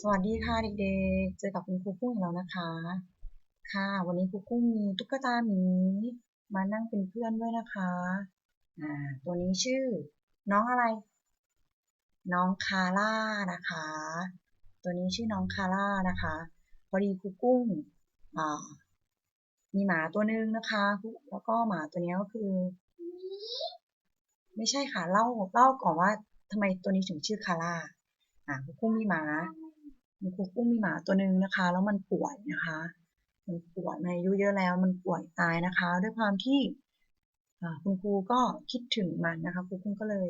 สวัสดีค่ะเด็กๆ เจอกับคุณครูกุ้งอีกแล้วนะคะ ค่ะ วันนี้ครูกุ้งมีตุ๊กตาหมีมานั่งเป็นเพื่อนด้วยนะคะ อ่า ตัวนี้ชื่อ น้องอะไร น้องคาร่านะคะ ตัวนี้ชื่อน้องคาร่านะคะ พอดีครูกุ้ง อ่า มีหมาตัวนึงนะคะ แล้วก็หมาตัวนี้ก็คือ ไม่ใช่ค่ะ เล่าเล่าก่อนว่าทำไมตัวนี้ถึงชื่อคาร่าอ่าครูกุ้งมีหมา มีครูกุ้งมีหมาตัวหนึ่งนะคะ แล้วมันป่วยนะคะ มันป่วยมาอายุเยอะแล้วมันป่วยตายนะคะ ด้วยความที่คุณครูก็คิดถึงมันนะคะครูกุ้งก็เลย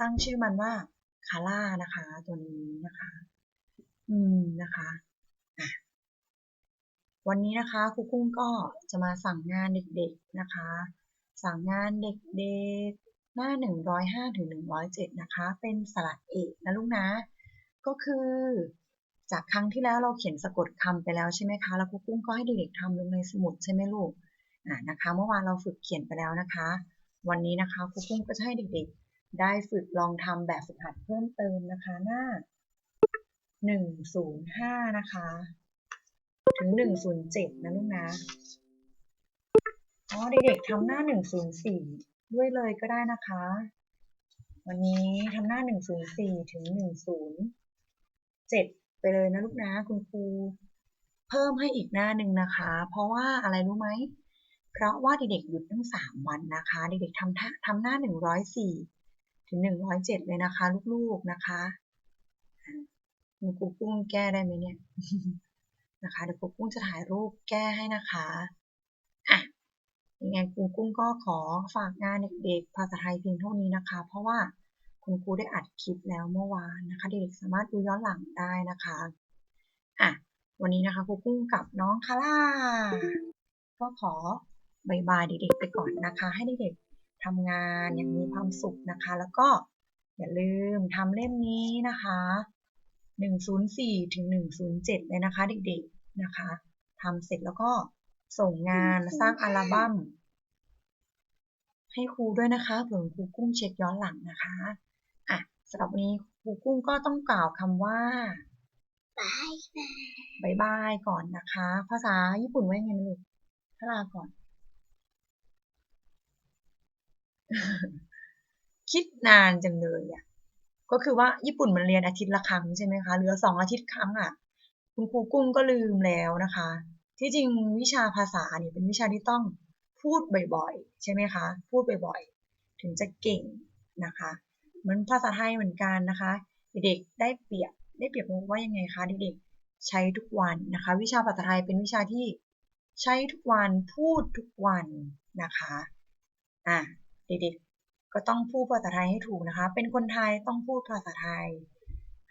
ตั้งชื่อมันว่าคาร่านะคะ ตัวนี้นะคะ อืมนะคะอะวันนี้นะคะครูกุ้งก็จะมาสั่งงานเด็กๆนะคะ สั่งงานเด็กๆหน้า 105ถึง107 นะคะ เป็นสระเอกนะลูกนะ ก็คือ จากครั้งที่แล้วเราเขียนสะกดคำไปแล้วใช่ไหมคะ แล้วครูกุ้งก็ให้เด็กๆทำลงในสมุดใช่ไหมลูกอ่านะคะ เมื่อวานเราฝึกเขียนไปแล้วนะคะ วันนี้นะคะครูกุ้งก็จะให้เด็กๆ ได้ฝึกลองทำแบบฝึกหัดเพิ่มเติมนะคะหน้า 105 นะคะ ถึง 107 นะลูกนะอ๋อเด็กๆทำหน้า 104 ด้วยเลยก็ได้นะคะ วันนี้ทำหน้า 104 ถึง 107ไปเลยนะลูกนะคุณครูเพิ่มให้อีกหน้าหนึ่งนะคะ เพราะว่าอะไรรู้ไหม เพราะว่าเด็กๆหยุดทั้ง 3 วันนะคะ เด็กๆทำท่าทำหน้า 104 ถึง 107 เลยนะคะ ลูกๆนะคะคุณครูกุ้งแก้ได้ไหมเนี่ยนะคะเดี๋ยวครูกุ้งจะถ่ายรูปแก้ให้นะคะอะยังไงครูกุ้งก็ขอฝากงานเด็กๆภาษาไทยเพียงเท่านี้นะคะ เพราะว่า คุณครูได้อัดคลิปแล้วเมื่อวานนะคะ เด็กๆสามารถดูย้อนหลังได้นะคะอะวันนี้นะคะครูกุ้งกับน้องคาร่าก็ขอบายบายเด็กๆไปก่อนนะคะ ให้เด็กๆทำงานอย่างมีความสุขนะคะ แล้วก็อย่าลืมทำเล่มนี้นะคะ 104 ถึง 107 เลยนะคะ เด็กๆนะคะทำเสร็จแล้วก็ส่งงานสร้างอัลบั้มให้ครูด้วยนะคะเผื่อครูกุ้งเช็คย้อนหลังนะคะอะ สำหรับวันนี้ครูกุ้งก็ต้องกล่าวคำว่าบายบายบายก่อนนะคะ ภาษาญี่ปุ่นว่าไงลูกถ้าลาก่อน คิดนานจังเลยอะ ก็คือว่าญี่ปุ่นมันเรียนอาทิตย์ละครั้งใช่ไหมคะ เหลือสองอาทิตย์ครั้งอะ คุณครูกุ้งก็ลืมแล้วนะคะ ที่จริงวิชาภาษาเนี่ยเป็นวิชาที่ต้องพูดบ่อยๆ ใช่ไหมคะ พูดบ่อยๆ ถึงจะเก่งนะคะ มือนภาษาไทยเหมือนกันนะคะ เด็กได้เปรียบได้เปรียบว่ายังไงคะเด็กๆใช้ทุกวันนะคะ วิชาภาษาไทยเป็นวิชาที่ใช้ทุกวันพูดทุกวันนะคะอะเด็กๆก็ต้องพูดภาษาไทยให้ถูกนะคะ เป็นคนไทยต้องพูดภาษาไทย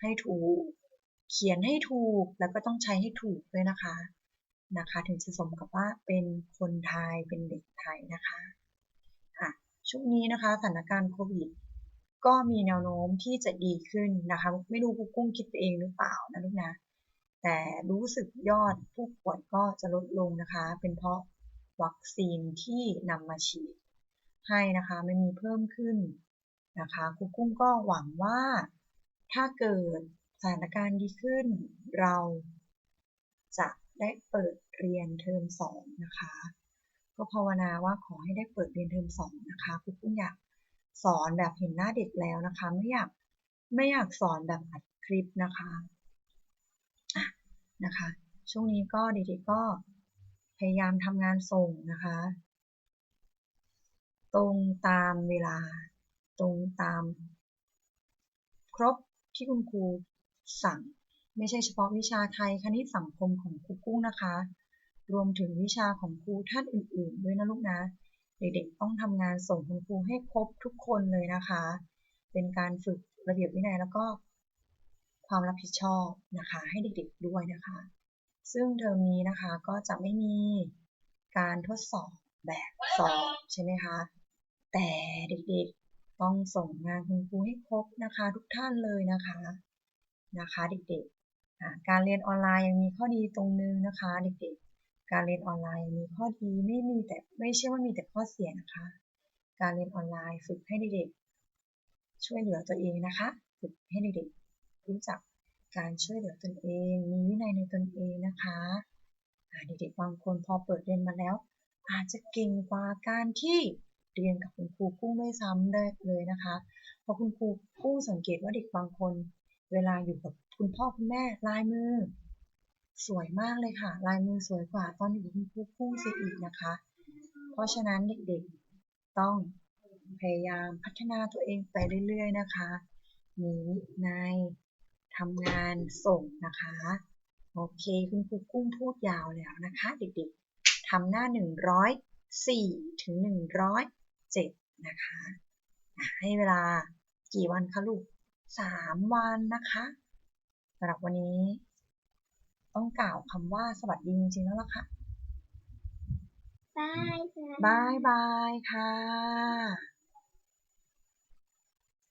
ให้ถูก เขียนให้ถูกแล้วก็ต้องใช้ให้ถูกด้วยนะคะนะคะ ถึงจะสมกับว่าเป็นคนไทยเป็นเด็กไทยนะคะค่ะช่วงนี้นะคะสถานการณ์โควิด ก็มีแนวโน้มที่จะดีขึ้นนะคะ ไม่รู้กุ้งคิดไปเองหรือเปล่านะลูกนะ แต่รู้สึกยอดผู้ป่วยก็จะลดลงนะคะ เป็นเพราะวัคซีนที่นำมาฉีดให้นะคะไม่มีเพิ่มขึ้นนะคะครูกุ้งก็หวังว่าถ้าเกิดสถานการณ์ดีขึ้น เราจะได้เปิดเรียนเทอมสองนะคะ ก็ภาวนาว่าขอให้ได้เปิดเรียนเทอมสองนะคะคุณกุ้งอยาก สอนแบบเห็นหน้าเด็กแล้วนะคะ ไม่อยากไม่อยากสอนแบบอัดคลิปนะคะะนะคะ ช่วงนี้ก็เด็กๆก็พยายามทำงานส่งนะคะ ตรงตามเวลา ตรงตาม ครบที่คุณครูสั่ง ไม่ใช่เฉพาะวิชาไทยคณิตสังคมของครูกุ้งนะคะ รวมถึงวิชาของครูท่านอื่น ๆ ด้วยนะลูกนะ เด็กๆต้องทำงานส่งคุณครูให้ครบทุกคนเลยนะคะ เป็นการฝึกระเบียบวินัยแล้วก็ความรับผิดชอบนะคะ ให้เด็กๆด้วยนะคะ ซึ่งเทอมนี้นะคะก็จะไม่มีการทดสอบแบบสอบใช่ไหมคะ แต่เด็กๆต้องส่งงานคุณครูให้ครบนะคะ ทุกท่านเลยนะคะนะคะ เด็กๆการเรียนออนไลน์ยังมีข้อดีตรงนึงนะคะ เด็กๆ การเรียนออนไลน์มีข้อดีไม่มีแต่ไม่ใช่ว่ามีแต่ข้อเสียนะคะ การเรียนออนไลน์ฝึกให้เด็กๆช่วยเหลือตัวเองนะคะ ฝึกให้เด็กๆรู้จักการช่วยเหลือตนเอง มีวินัยในตนเองนะคะเด็กๆบางคนพอเปิดเรียนมาแล้ว อาจจะเก่งกว่าการที่เรียนกับคุณครูกุ้งด้วยซ้ำได้เลยนะคะเพราะคุณครูกุ้งสังเกตว่าเด็กบางคน เวลาอยู่กับคุณพ่อคุณแม่ลายมือ สวยมากเลยค่ะ ลายมือสวยกว่าตอนอยู่กับคุณครูกุ้งเสียอีกนะคะ เพราะฉะนั้นเด็กๆต้องพยายามพัฒนาตัวเองไปเรื่อยๆนะคะ มีวินัยทำงานส่งนะคะ โอเคคุณครูกุ้งพูดยาวแล้วนะคะ เด็กๆทำหน้า 104 ถึง 107 นะคะอะให้เวลากี่วันคะลูก 3 วันนะคะสำหรับวันนี้ กล่าวคำว่าสวัสดีจริงๆแล้วล่ะค่ะบายค่ะบายบายค่ะ